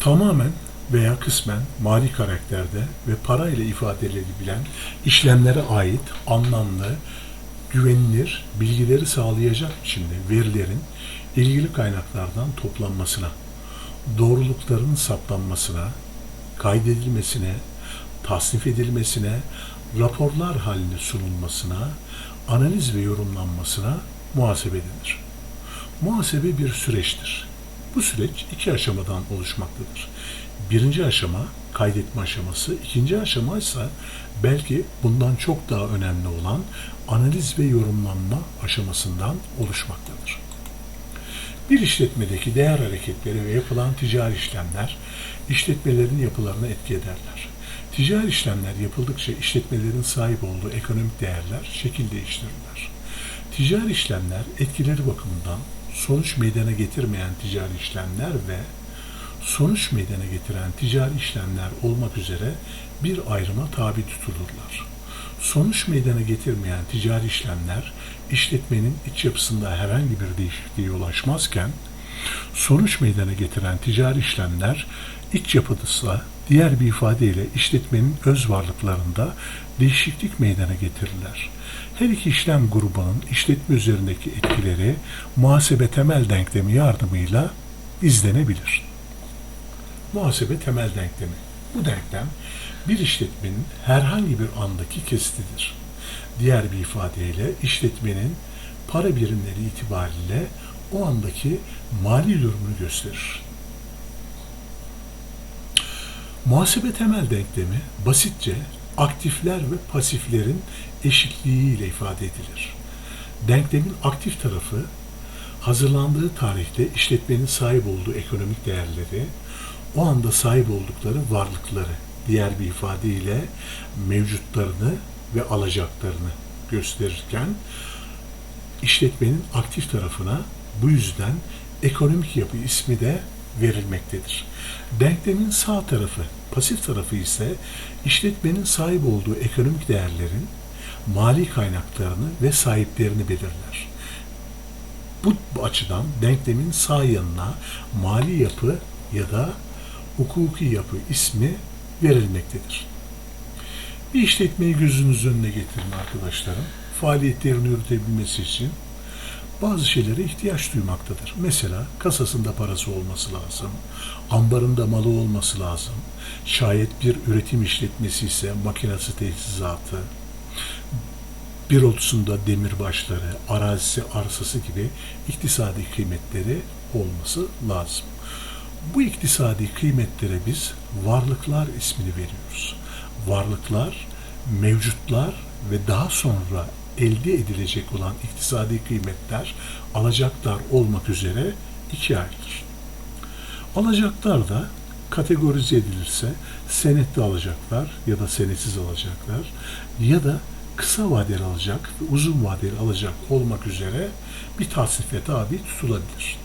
tamamen veya kısmen mali karakterde ve parayla ifade edilebilen işlemlere ait anlamlı, güvenilir bilgileri sağlayacak biçimde verilerin ilgili kaynaklardan toplanmasına, doğrulukların saptanmasına, kaydedilmesine, tasnif edilmesine, raporlar halinde sunulmasına, analiz ve yorumlanmasına muhasebe denir. Muhasebe bir süreçtir. Bu süreç iki aşamadan oluşmaktadır. Birinci aşama kaydetme aşaması, ikinci aşama ise belki bundan çok daha önemli olan analiz ve yorumlanma aşamasından oluşmaktadır. Bir işletmedeki değer hareketleri ve yapılan ticari işlemler işletmelerin yapılarına etki ederler. Ticari işlemler yapıldıkça işletmelerin sahip olduğu ekonomik değerler şekil değiştirirler. Ticari işlemler etkileri bakımından sonuç meydana getirmeyen ticari işlemler ve sonuç meydana getiren ticari işlemler olmak üzere bir ayrıma tabi tutulurlar. Sonuç meydana getirmeyen ticari işlemler işletmenin iç yapısında herhangi bir değişikliğe ulaşmazken sonuç meydana getiren ticari işlemler iç yapıdısla diğer bir ifadeyle işletmenin öz varlıklarında değişiklik meydana getirirler. Her iki işlem grubunun işletme üzerindeki etkileri muhasebe temel denklemi yardımıyla izlenebilir. Muhasebe temel denklemi. Bu denklem bir işletmenin herhangi bir andaki kesitidir. Diğer bir ifadeyle işletmenin para birimleri itibariyle o andaki mali durumunu gösterir. Muhasebe temel denklemi basitçe aktifler ve pasiflerin eşitliği ile ifade edilir. Denklemin aktif tarafı hazırlandığı tarihte işletmenin sahip olduğu ekonomik değerleri, o anda sahip oldukları varlıkları, diğer bir ifadeyle mevcutlarını ve alacaklarını gösterirken işletmenin aktif tarafına bu yüzden ekonomik yapı ismi de verilmektedir. Denklemin sağ tarafı, pasif tarafı ise işletmenin sahip olduğu ekonomik değerlerin mali kaynaklarını ve sahiplerini belirler. Bu açıdan denklemin sağ yanına mali yapı ya da hukuki yapı ismi verilmektedir. Bir işletmeyi gözünüzün önüne getirin arkadaşlarım. Faaliyetlerini yürütebilmesi için bazı şeylere ihtiyaç duymaktadır. Mesela kasasında parası olması lazım, ambarında malı olması lazım, şayet bir üretim işletmesi ise makinesi teçhizatı, bir otusunda demirbaşları, arazisi, arsası gibi iktisadi kıymetleri olması lazım. Bu iktisadi kıymetlere biz varlıklar ismini veriyoruz. Varlıklar, mevcutlar ve daha sonra elde edilecek olan iktisadi kıymetler alacaklar olmak üzere ikiye ayrılır. Alacaklar da kategorize edilirse senetli alacaklar ya da senetsiz alacaklar ya da kısa vadeli alacak ve uzun vadeli alacak olmak üzere bir tasnife tabi tutulabilir.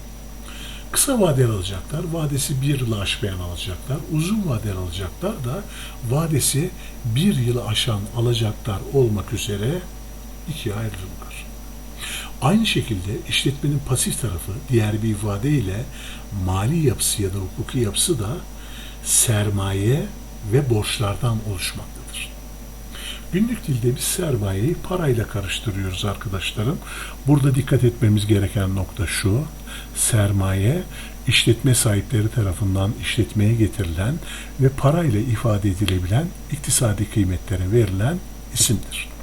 Kısa vadeli alacaklar, vadesi bir yılı aşmayan alacaklar. Uzun vadeli alacaklar da vadesi bir yılı aşan alacaklar olmak üzere ikiye ayrılırlar. Aynı şekilde işletmenin pasif tarafı diğer bir ifadeyle mali yapısı ya da hukuki yapısı da sermaye ve borçlardan oluşmaktadır. Günlük dilde biz sermayeyi parayla karıştırıyoruz arkadaşlarım. Burada dikkat etmemiz gereken nokta şu. Sermaye işletme sahipleri tarafından işletmeye getirilen ve parayla ifade edilebilen iktisadi kıymetlere verilen isimdir.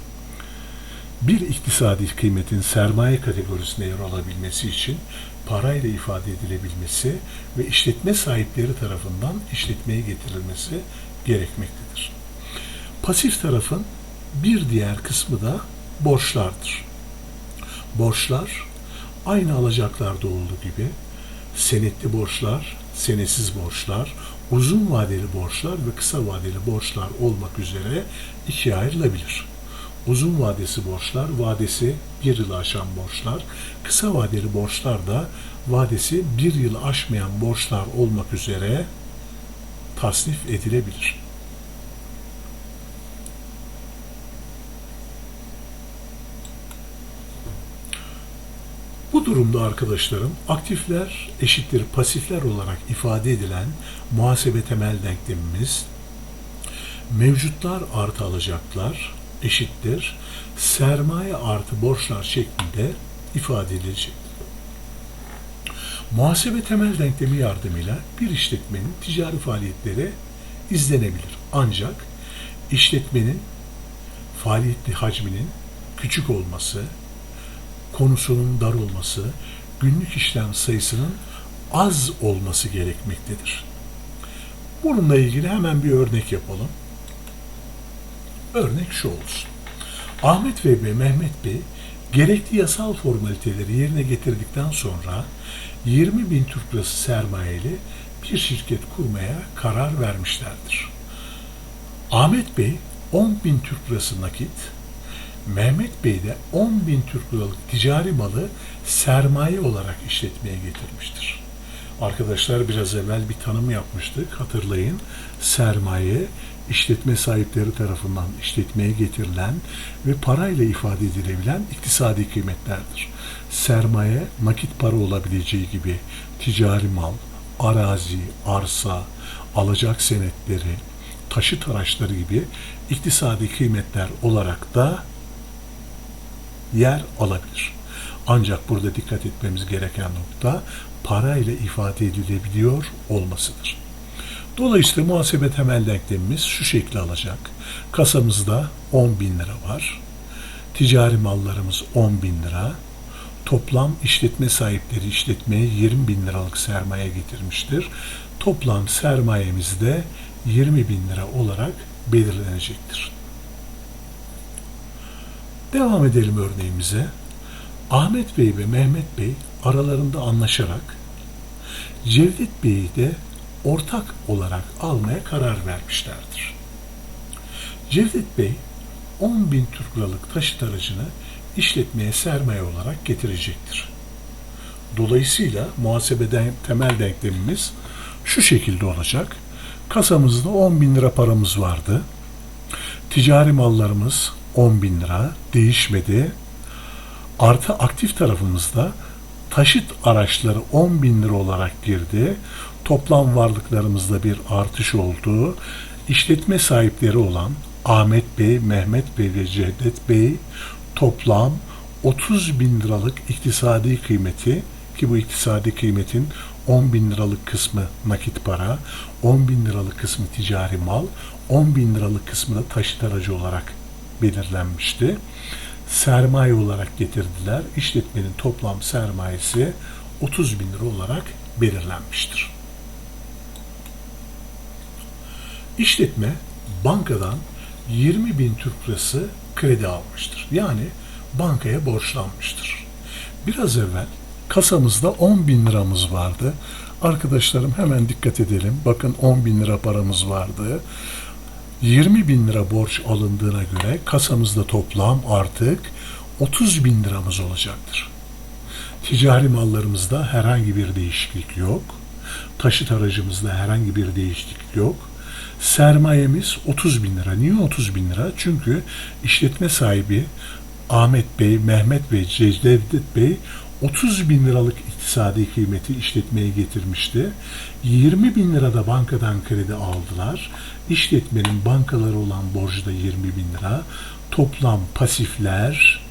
Bir iktisadi kıymetin sermaye kategorisine yer alabilmesi için parayla ifade edilebilmesi ve işletme sahipleri tarafından işletmeye getirilmesi gerekmektedir. Pasif tarafın bir diğer kısmı da borçlardır. Borçlar aynı alacaklarda olduğu gibi senetli borçlar, senetsiz borçlar, uzun vadeli borçlar ve kısa vadeli borçlar olmak üzere ikiye ayrılabilir. Uzun vadesi borçlar, vadesi bir yılı aşan borçlar, kısa vadeli borçlar da vadesi bir yılı aşmayan borçlar olmak üzere tasnif edilebilir. Bu durumda arkadaşlarım aktifler eşittir pasifler olarak ifade edilen muhasebe temel denklemimiz mevcutlar artı alacaklar eşittir sermaye artı borçlar şeklinde ifade edilecek. Muhasebe temel denklemi yardımıyla bir işletmenin ticari faaliyetleri izlenebilir. Ancak işletmenin faaliyetli hacminin küçük olması, konusunun dar olması, günlük işlem sayısının az olması gerekmektedir. Bununla ilgili hemen bir örnek yapalım. Örnek şu olsun. Ahmet Bey ve Mehmet Bey gerekli yasal formaliteleri yerine getirdikten sonra 20 bin Türk lirası sermayeli bir şirket kurmaya karar vermişlerdir. Ahmet Bey 10 bin Türk lirası nakit, Mehmet Bey de 10 bin Türk liralık ticari malı sermaye olarak işletmeye getirmiştir. Arkadaşlar biraz evvel bir tanım yapmıştık. Hatırlayın. Sermaye işletme sahipleri tarafından işletmeye getirilen ve parayla ifade edilebilen iktisadi kıymetlerdir. Sermaye nakit para olabileceği gibi ticari mal, arazi, arsa, alacak senetleri, taşıt araçları gibi iktisadi kıymetler olarak da yer alabilir. Ancak burada dikkat etmemiz gereken nokta parayla ifade edilebiliyor olmasıdır. Dolayısıyla muhasebe temel denklemimiz şu şekli alacak. Kasamızda 10 bin lira var. Ticari mallarımız 10 bin lira. Toplam işletme sahipleri işletmeye 20 bin liralık sermaye getirmiştir. Toplam sermayemiz de 20 bin lira olarak belirlenecektir. Devam edelim örneğimize. Ahmet Bey ve Mehmet Bey aralarında anlaşarak Cevdet Bey'i de ortak olarak almaya karar vermişlerdir. Cevdet Bey 10 bin Türk liralık taşıt aracını işletmeye sermaye olarak getirecektir. Dolayısıyla muhasebeden temel denklemimiz şu şekilde olacak. Kasamızda 10 bin lira paramız vardı. Ticari mallarımız 10 bin lira değişmedi. Artı aktif tarafımızda taşıt araçları 10 bin lira olarak girdi. Toplam varlıklarımızda bir artış oldu. İşletme sahipleri olan Ahmet Bey, Mehmet Bey ve Cevdet Bey toplam 30 bin liralık iktisadi kıymeti ki bu iktisadi kıymetin 10 bin liralık kısmı nakit para, 10 bin liralık kısmı ticari mal, 10 bin liralık kısmı da taşıt aracı olarak belirlenmişti. Sermaye olarak getirdiler. İşletmenin toplam sermayesi 30 bin lira olarak belirlenmiştir. İşletme bankadan 20 bin Türk lirası kredi almıştır. Yani bankaya borçlanmıştır. Biraz evvel kasamızda 10 bin liramız vardı. Arkadaşlarım hemen dikkat edelim. Bakın 10 bin lira paramız vardı. 20 bin lira borç alındığına göre kasamızda toplam artık 30 bin liramız olacaktır. Ticari mallarımızda herhangi bir değişiklik yok. Taşıt aracımızda herhangi bir değişiklik yok. Sermayemiz 30 bin lira. Niye 30 bin lira? Çünkü işletme sahibi Ahmet Bey, Mehmet Bey, Cevdet Bey 30 bin liralık iktisadi kıymeti işletmeye getirmişti. 20 bin lirada bankadan kredi aldılar. İşletmenin bankaları olan borcu da 20 bin lira. Toplam pasifler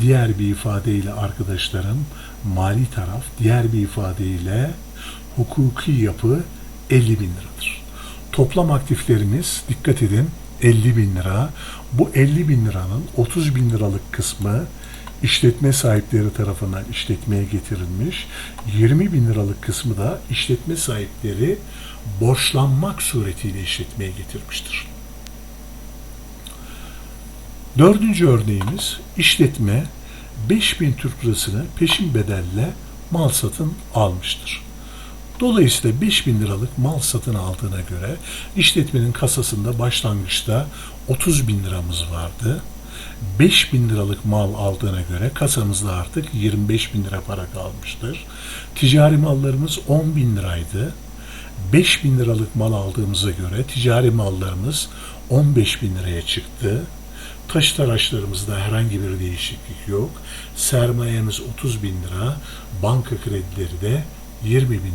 diğer bir ifadeyle arkadaşlarım mali taraf diğer bir ifadeyle hukuki yapı 50 bin liradır. Toplam aktiflerimiz dikkat edin 50 bin lira. Bu 50 bin liranın 30 bin liralık kısmı işletme sahipleri tarafından işletmeye getirilmiş. 20 bin liralık kısmı da işletme sahipleri borçlanmak suretiyle işletmeye getirmiştir. Dördüncü örneğimiz işletme 5000 Türk lirasını peşin bedelle mal satın almıştır. Dolayısıyla 5000 liralık mal satın aldığına göre işletmenin kasasında başlangıçta 30 bin liramız vardı. 5 bin liralık mal aldığına göre kasamızda artık 25 bin lira para kalmıştır. Ticari mallarımız 10 bin liraydı. 5 bin liralık mal aldığımıza göre ticari mallarımız 15 bin liraya çıktı. Taşıt araçlarımızda herhangi bir değişiklik yok. Sermayemiz 30 bin lira, banka kredileri de 20 bin